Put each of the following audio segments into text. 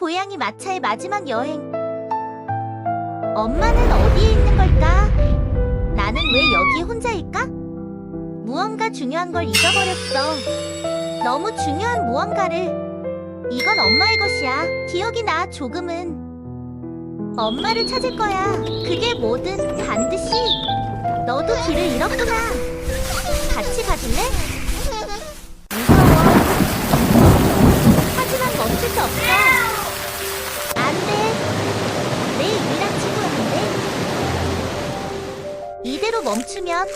고양이 마차의 마지막 여행. 엄마는 어디에 있는 걸까? 나는 왜 여기 혼자일까? 무언가 중요한 걸 잊어버렸어. 너무 중요한 무언가를. 이건 엄마의 것이야. 기억이 나, 조금은. 엄마를 찾을 거야. 그게 뭐든 반드시. 너도 길을 잃었구나. 같이 가줄래? 멈추면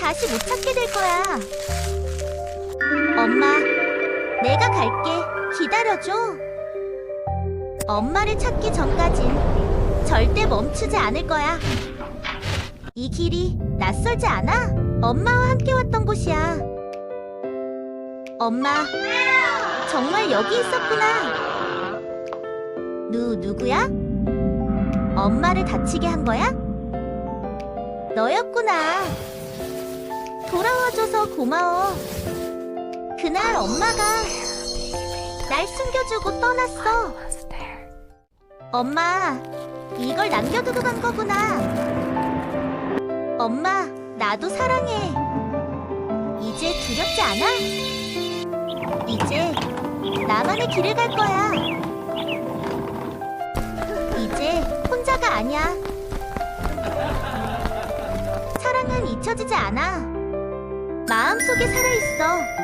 다시 못 찾게 될 거야. 엄마, 내가 갈게. 기다려줘. 엄마를 찾기 전까진 절대 멈추지 않을 거야. 이 길이 낯설지 않아? 엄마와 함께 왔던 곳이야. 엄마, 정말 여기 있었구나. 누, 누구야? 엄마를 다치게 한 거야? 너였구나. 돌아와줘서 고마워. 그날 엄마가 날 숨겨주고 떠났어. 엄마, 이걸 남겨두고 간 거구나. 엄마, 나도 사랑해. 이제 두렵지 않아? 이제 나만의 길을 갈 거야. 이제 혼자가 아니야. 잊혀지지 않아. 마음속에 살아있어.